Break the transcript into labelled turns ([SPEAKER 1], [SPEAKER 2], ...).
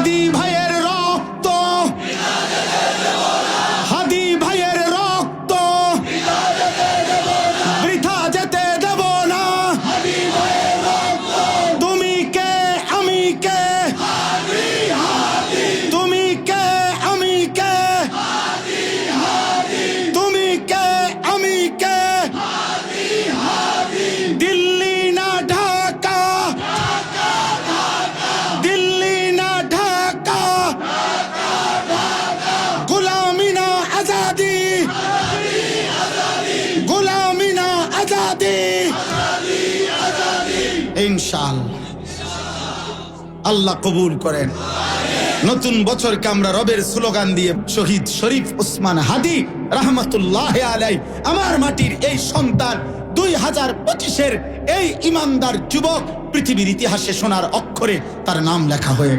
[SPEAKER 1] হাদি ভাইয়ের আল্লাহ কবুল করেন। নতুন বছরকে আমরা রবের স্লোগান দিয়ে শহীদ শরীফ উসমান হাদি রহমতুল্লাহ আলাই আমার মাটির এই সন্তান দুই হাজার পঁচিশের এই ইমানদার যুবক পৃথিবীর ইতিহাসে সোনার অক্ষরে তার নাম লেখা হয়ে গেল।